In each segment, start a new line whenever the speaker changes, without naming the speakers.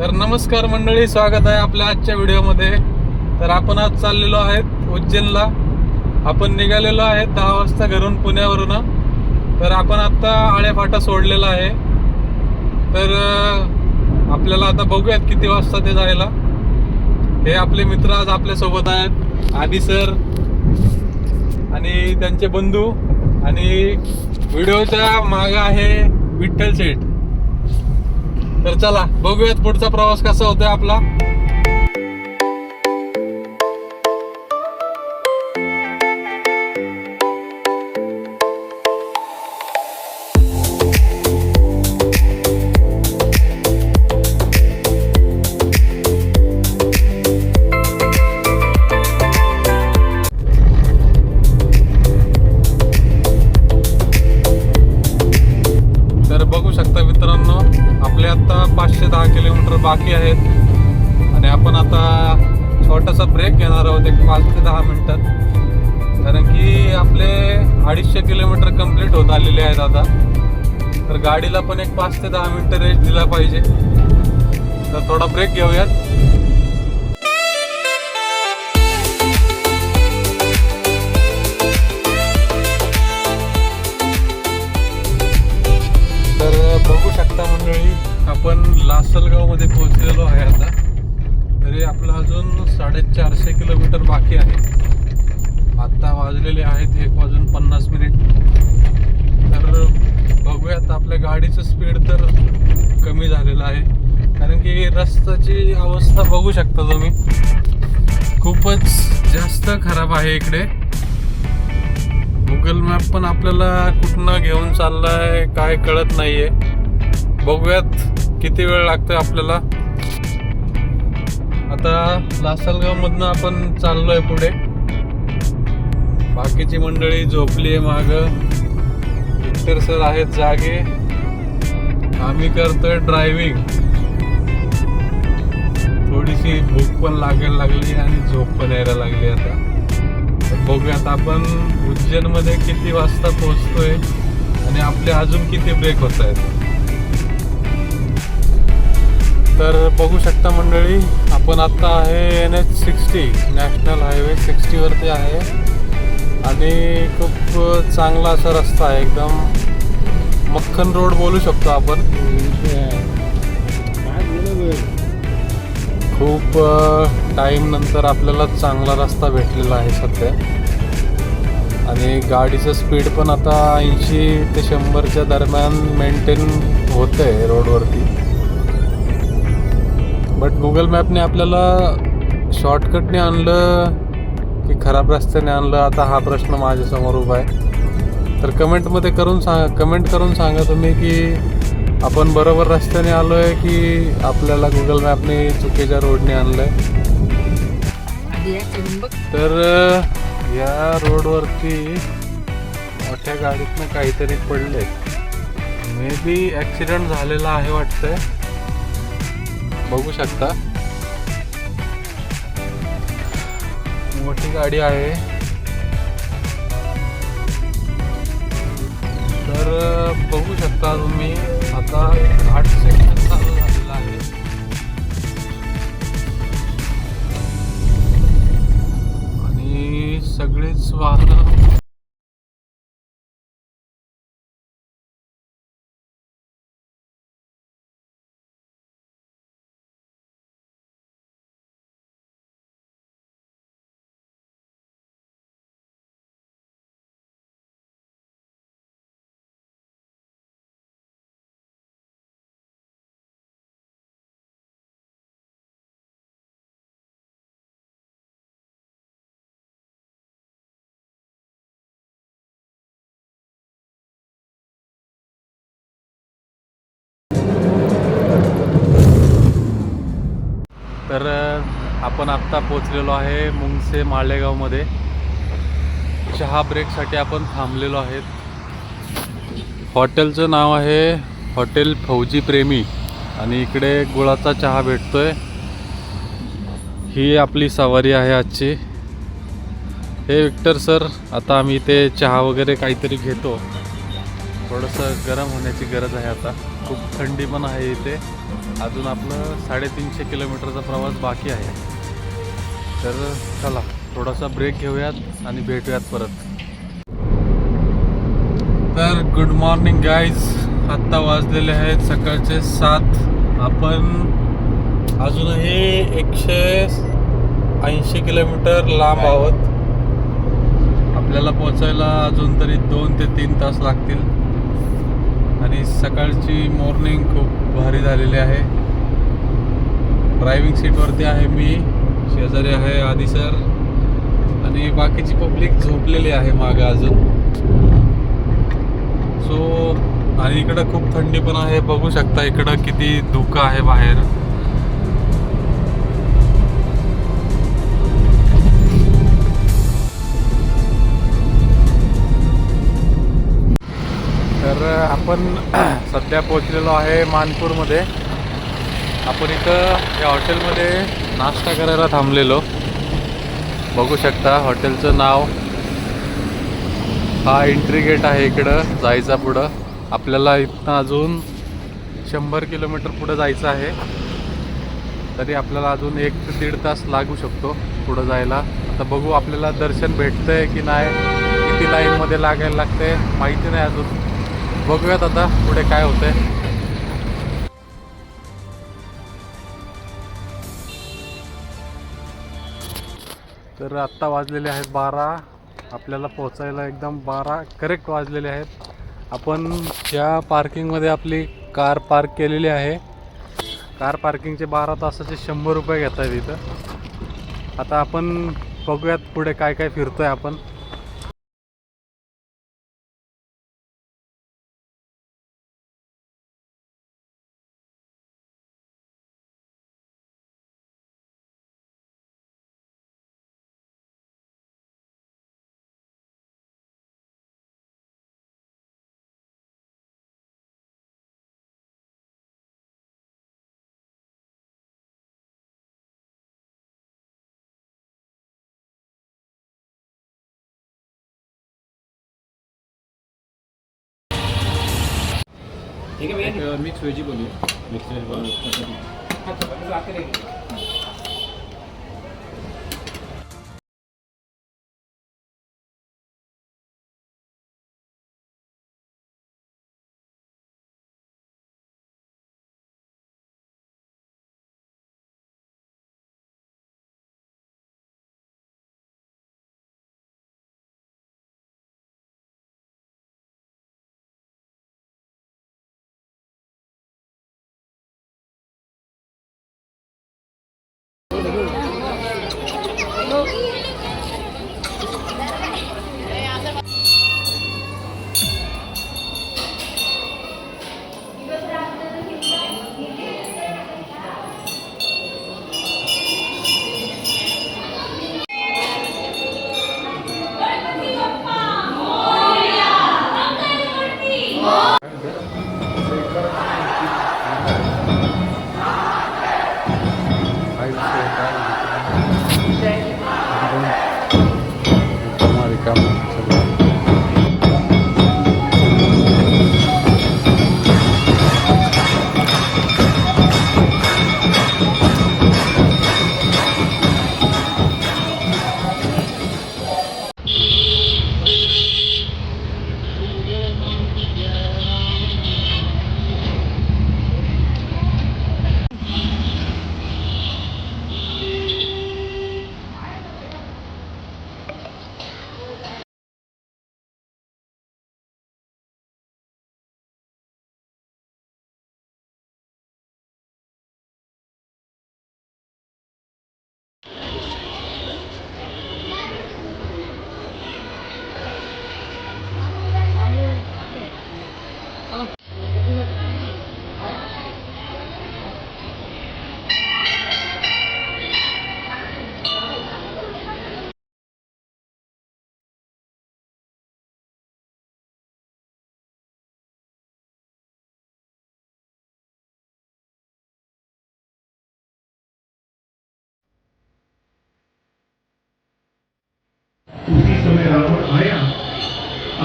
तर नमस्कार मंडळी स्वागत आहे आपल्या आजच्या व्हिडिओमध्ये. तर आपण आज चाललेलो आहेत उज्जैनला. आपण निघालेलो आहे दहा वाजता घरून पुण्यावरून. तर आपण आत्ता आळेफाटा सोडलेला आहे. तर आपल्याला आता बघूयात किती वाजता ते जायला. हे आपले मित्र आज आपल्यासोबत आहेत. आदी सर आणि त्यांचे बंधू. आणि व्हिडिओच्या मागं आहे विठ्ठल शेठ. तर चला बघूयात पुढचा प्रवास कसा होतोय आपला. किलोमीटर कंप्लीट होत आलेले आहेत आता. तर गाडीला पण एक पाच ते दहा मिनिटं रेस्ट दिला पाहिजे. तर थोडा ब्रेक घेऊयात. तर बघू शकता मंडळी आपण लासलगावमध्ये पोहोचलेलो आहे आता. तरी आपलं अजून साडेचारशे किलोमीटर बाकी आहे. आता वाजलेले आहेत एक वाजून पन्नास मिनिट. तर बघूयात आपल्या गाडीचं स्पीड तर कमी झालेलं आहे. कारण की रस्त्याची अवस्था बघू शकता तुम्ही. खूपच जास्त खराब आहे इकडे. गुगल मॅप पण आपल्याला कुठनं घेऊन चाललाय काय कळत नाहीये. बघूयात किती वेळ लागतोय आपल्याला. आता लासलगाव मधनं आपण चाललोय पुढे. बाकीची मंडळी झोपली आहे माग. विक्टर सर आहेत जागे. आम्ही करतोय ड्रायव्हिंग थोडीशी भूक पण लागायला लागली आणि झोप पण यायला लागली आता. बघूयात आपण उज्जैनमध्ये किती वाजता पोहोचतोय आणि आपले अजून किती ब्रेक होत आहेत तर बघू शकता मंडळी आपण आता आहे N H sixty national highway सिक्स्टीवरती आहे. आणि खूप चांगला असा रस्ता आहे. एकदम मक्खन रोड बोलू शकतो आपण. खूप टाईम नंतर आपल्याला चांगला रस्ता भेटलेला आहे सध्या. आणि गाडीचं स्पीड पण आता ऐंशी ते शंभरच्या दरम्यान मेंटेन होतं आहे रोडवरती बट गुगल मॅपने आपल्याला शॉर्टकटने आणलं की खराब रस्त्याने आणलं आता हा प्रश्न माझ्यासमोर उभा आहे. तर कमेंटमध्ये करून सांगा कमेंट करून सांगा तुम्ही की आपण बरोबर रस्त्याने आलो आहे की आपल्याला गुगल मॅपने चुकीच्या रोडने आणलं आहे तर या रोडवरती मोठ्या गाडीतनं काहीतरी पडले मे बी ॲक्सिडेंट झालेला आहे वाटतंय. बघू शकता. मोठी गाडी आहे. तर बघू शकता तुम्ही आता घाट सेक्शन चालू झालेला आहे. आणि सगळेच वाहनं आपण आत्ता पोचलेलो आहे मुंगसे मालेगावमध्ये चहा ब्रेकसाठी आपण थांबलेलो आहेत. हॉटेलचं नाव आहे हॉटेल फौजी प्रेमी आणि इकडे गुळाचा चहा भेटतोय. ही आपली सवारी आहे आजची. हे विक्टर सर आता आम्ही इथे चहा वगैरे काहीतरी घेतो. थोडंसं गरम होण्याची गरज आहे आता. खूप थंडी पण आहे इथे. अजून आपलं साडेतीनशे किलोमीटरचा प्रवास बाकी आहे. तर चला थोडासा ब्रेक घेऊयात आणि भेटूयात परत. तर गुड मॉर्निंग गाईज आत्ता वाजलेले आहेत सकाळचे सात. आपण अजूनही एकशे ऐंशी किलोमीटर लांब आहोत. आपल्याला पोचायला अजून तरी दोन ते तीन तास लागतील. आणि सकाळची मॉर्निंग खूप भारी झालेली आहे. ड्रायव्हिंग सीटवरती आहे मी. शेजारी आहे आधी सर. आणि बाकीची पब्लिक झोपलेली आहे मागं अजून. सो आणि इकडं खूप थंडी पण आहे. बघू शकता इकडं किती धुकं आहे बाहेर. तर आपण सध्या पोचलेलो आहे मानपूरमध्ये. आपण इथं या हॉटेलमध्ये नाश्ता करायला थांबलेलो. बघू शकता हॉटेलचं नाव. हा एंट्री गेट आहे इकडं जायचा पुढं. आपल्याला इथनं अजून शंभर किलोमीटर पुढं जायचं आहे. तरी आपल्याला अजून एक ते दीड तास लागू शकतो पुढं जायला. आता बघू आपल्याला दर्शन भेटतं आहे की नाही किती लाईनमध्ये लागायला लागते माहिती नाही अजून. बघूयात आता पुढे काय होतं आहे तर आत्ता वाजलेले आहेत बारा. आपल्याला पोचायला एकदम बारा. करेक्ट वाजलेले आहेत. आपण ज्या पार्किंगमध्ये आपली कार पार्क केलेली आहे कार पार्किंगचे बारा तासाचे शंभर रुपये घेत आहेत इथं. आता आपण बघूयात पुढे काय काय फिरतो आहे आपण.
ठीक है भैया मिक्स वेजी बोलिए मिक्स वेज
काय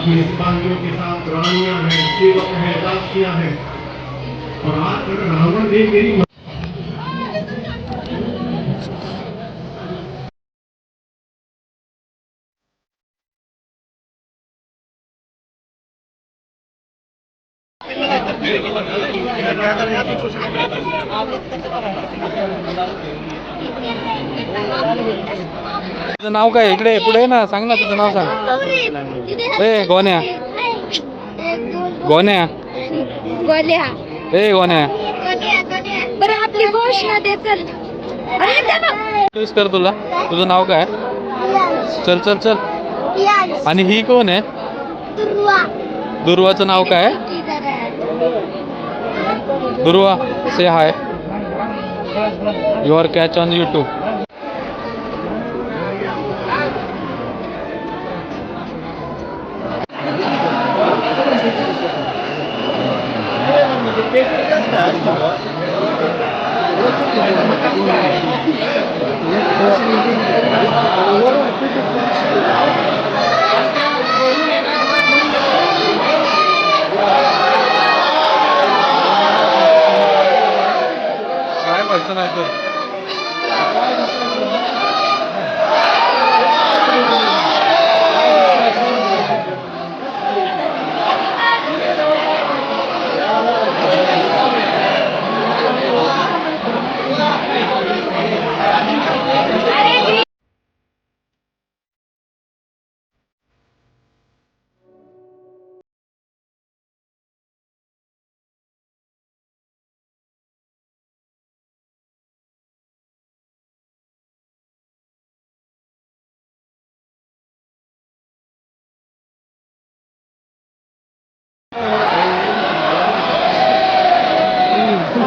सिपाहियों के साथ रानियाँ हैं सेवक हैं दासियाँ हैं। और आज रावण ने मेरी
तुझं नाव काय? इकडे पुढे ना. सांग ना तुझं नाव सांग. ए गोन्या. गोन्या.
गोल्या
ए गोन्या.
बरं आपली घोषणा दे चल.
कर तुला. तुझं नाव काय? चल चल चल. आणि ही कोण आहे?
दुर्वा,
दुर्वाचं नाव काय? दुर्वा. से हाय your catch on YouTube.